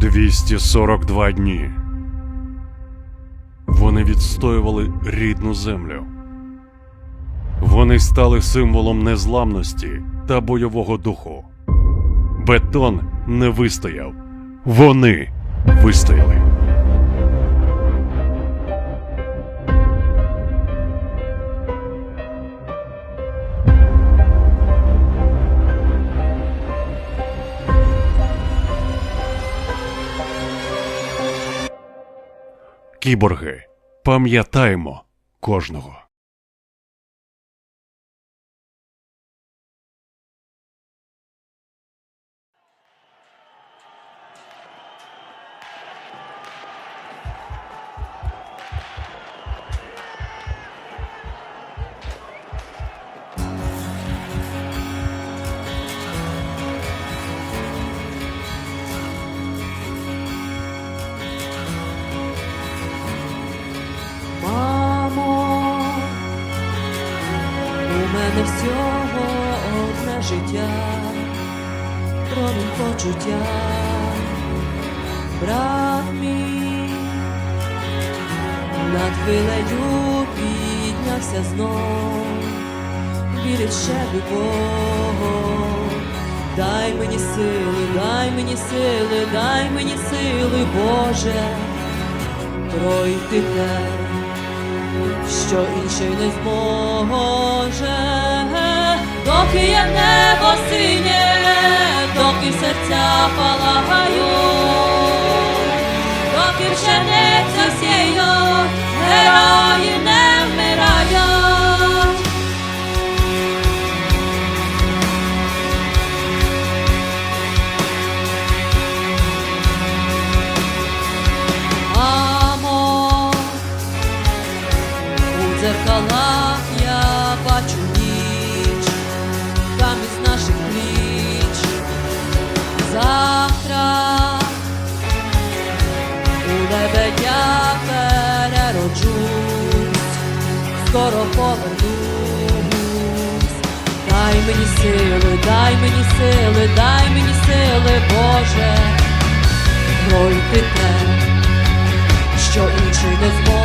242 дні. Вони відстоювали рідну землю. Вони стали символом незламності та бойового духу. Бетон не вистояв. Вони вистояли. Кіборги. Пам'ятаємо кожного. Мене всього одне життя, промінь почуття, брат мій, над хвилею піднявся знов, вірить ще любов. Дай мені сили, дай мені сили, дай мені сили, Боже, пройти те, що інший не зможе, доки я небо синє, доки серця палагають, доки пшениця сіють, у дзеркалах я бачу ніч, із наших пліч. Завтра у лебедя перероджусь, скоро повернусь. Дай мені сили, дай мені сили, дай мені сили, Боже, пройти те що інший не зможе,